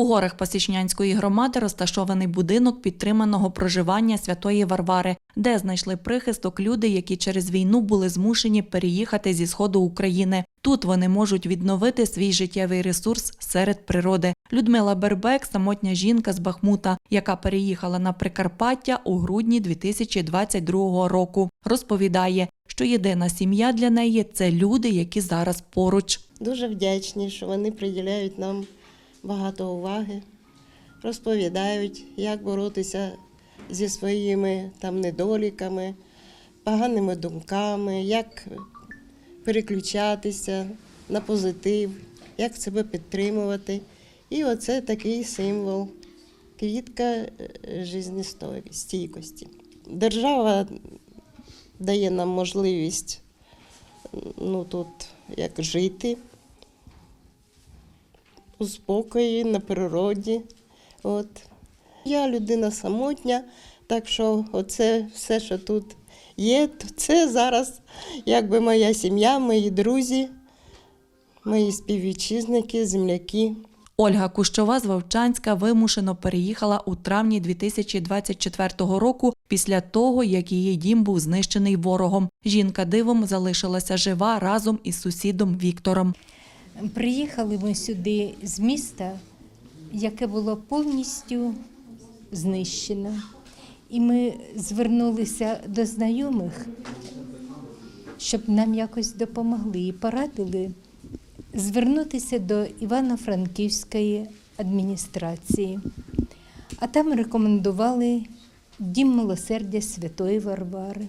У горах Пасічнянської громади розташований будинок підтриманого проживання святої Варвари, де знайшли прихисток люди, які через війну були змушені переїхати зі сходу України. Тут вони можуть відновити свій життєвий ресурс серед природи. Людмила Бербек самотня жінка з Бахмута, яка переїхала на Прикарпаття у грудні 2022 року. Розповідає, що єдина сім'я для неї це люди, які зараз поруч. Дуже вдячні, що вони приділяють нам багато уваги, розповідають, як боротися зі своїми там недоліками, поганими думками, як переключатися на позитив, як себе підтримувати. І оце такий символ квітка е, життєстійкості. Держава дає нам можливість ну, тут як жити у спокої, на природі. От. Я людина самотня, так що оце все, що тут є, то це зараз якби моя сім'я, мої друзі, мої співвітчизники, земляки. Ольга Кущова з Вовчанська вимушено переїхала у травні 2024 року після того, як її дім був знищений ворогом. Жінка дивом залишилася жива разом із сусідом Віктором. Приїхали ми сюди з міста, яке було повністю знищено. І ми звернулися до знайомих, щоб нам якось допомогли і порадили звернутися до Івано-Франківської адміністрації. А там рекомендували Дім милосердя Святої Варвари.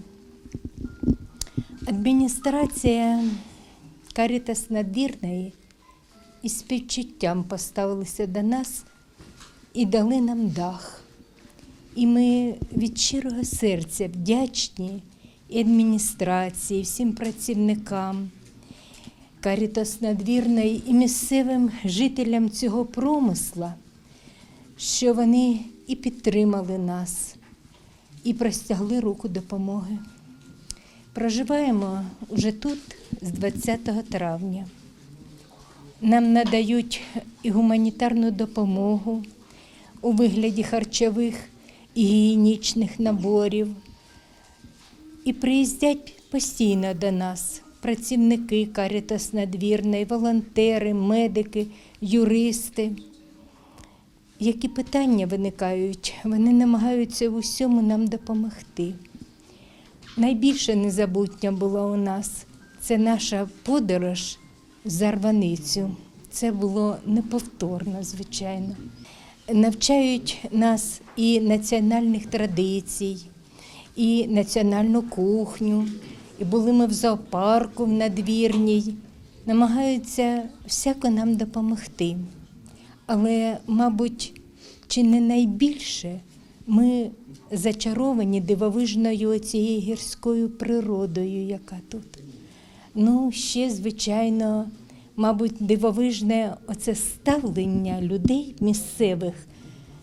Адміністрація Карітас Надвірної із співчуттям поставилися до нас і дали нам дах. І ми від щирого серця вдячні і адміністрації, і всім працівникам Карітас Надвірної і місцевим жителям цього промисла, що вони і підтримали нас, і простягли руку допомоги. Проживаємо вже тут з 20 травня. Нам надають і гуманітарну допомогу у вигляді харчових і гігієнічних наборів. І приїздять постійно до нас працівники Карітас Надвірної, волонтери, медики, юристи. Які питання виникають, вони намагаються в усьому нам допомогти. Найбільше незабутня була у нас це наша подорож Зарваницю. Це було неповторно, звичайно. Навчають нас і національних традицій, і національну кухню, і були ми в зоопарку в надвірній. Намагаються всяко нам допомогти. Але, мабуть, чи не найбільше ми зачаровані дивовижною цією гірською природою, яка тут. Ну, ще, звичайно, мабуть, дивовижне оце ставлення людей місцевих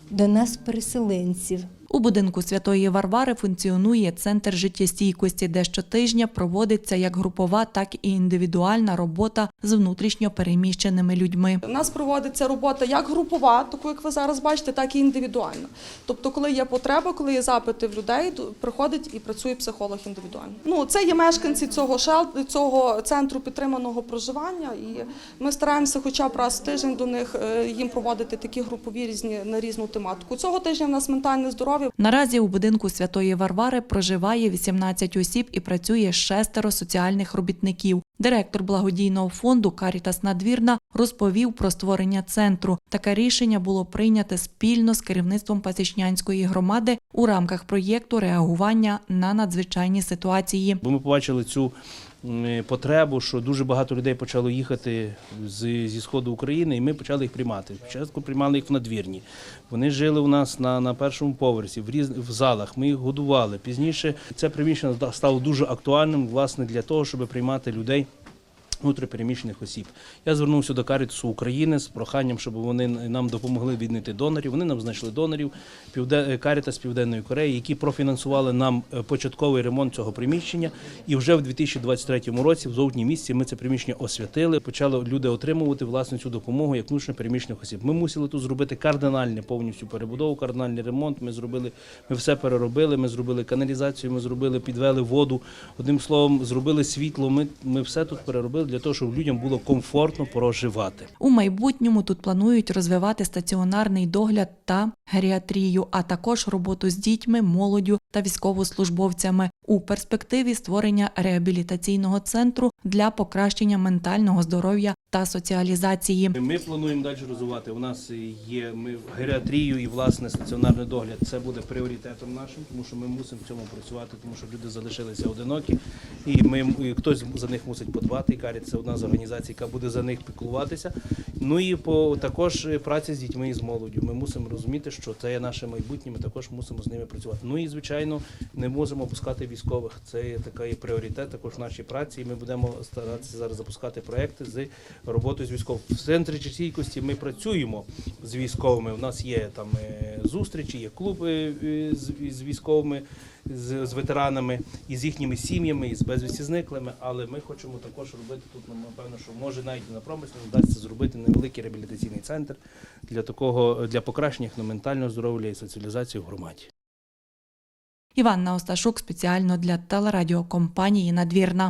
до нас, переселенців. У будинку святої Варвари функціонує центр життєстійкості, де щотижня проводиться як групова, так і індивідуальна робота з внутрішньо переміщеними людьми. У нас проводиться робота як групова, таку як ви зараз бачите, так і індивідуальна. Тобто, коли є потреба, коли є запити в людей, приходить і працює психолог індивідуально. Ну це є мешканці цього шел, цього центру підтриманого проживання, і ми стараємося, хоча б раз в тиждень до них е, їм проводити такі групові різні на різну тематику. Цього тижня в нас ментальне здоров'я. Наразі у будинку святої Варвари проживає 18 осіб і працює шестеро соціальних робітників. Директор благодійного фонду Карітас Надвірна розповів про створення центру. Таке рішення було прийняте спільно з керівництвом Пасічнянської громади у рамках проєкту реагування на надзвичайні ситуації. Бо ми побачили цю потребу, що дуже багато людей почало їхати з, зі сходу України, і ми почали їх приймати. Спочатку приймали їх в надвірні. Вони жили у нас на, на першому поверсі, в різ, в залах. Ми їх годували. Пізніше це приміщення стало дуже актуальним, власне, для того, щоб приймати людей. Внутріпереміщених осіб. Я звернувся до Карітасу України з проханням, щоб вони нам допомогли віднайти донорів. Вони нам знайшли донорів Півде- Карітас Південної Кореї, які профінансували нам е, початковий ремонт цього приміщення. І вже в 2023 році, в жовтні місяці, ми це приміщення освятили. Почали люди отримувати власне цю допомогу як внутрішньопереміщених осіб. Ми мусили тут зробити кардинальне повністю перебудову, кардинальний ремонт. Ми зробили, ми все переробили. Ми зробили каналізацію, ми зробили, підвели воду. Одним словом, зробили світло. Ми, ми все тут переробили для того, щоб людям було комфортно проживати. У майбутньому тут планують розвивати стаціонарний догляд та геріатрію, а також роботу з дітьми, молоддю та військовослужбовцями. У перспективі створення реабілітаційного центру для покращення ментального здоров'я та соціалізації. Ми плануємо далі розвивати. У нас є ми геріатрію і власне стаціонарний догляд. Це буде пріоритетом нашим, тому що ми мусимо в цьому працювати, тому що люди залишилися одинокі, і ми і хтось за них мусить подбати. І Каріт це одна з організацій, яка буде за них піклуватися. Ну і по також праця з дітьми і з молоддю. Ми мусимо розуміти, що це є наше майбутнє. Ми також мусимо з ними працювати. Ну і звичайно, не можемо опускати військових. Це є такий пріоритет також в нашій праці. І ми будемо старатися зараз запускати проекти з роботою з військовими. В центрі стійкості ми працюємо з військовими. У нас є там е, зустрічі, є клуби е, з, військовими, з, ветеранами і з їхніми сім'ями, і з безвісті зниклими. Але ми хочемо також робити тут. ну, Напевно, що може навіть на промислено вдасться зробити невеликий реабілітаційний центр для такого для покращення їхнього ментального здоров'я і соціалізації в громаді. Іванна Осташук спеціально для телерадіокомпанії Надвірна.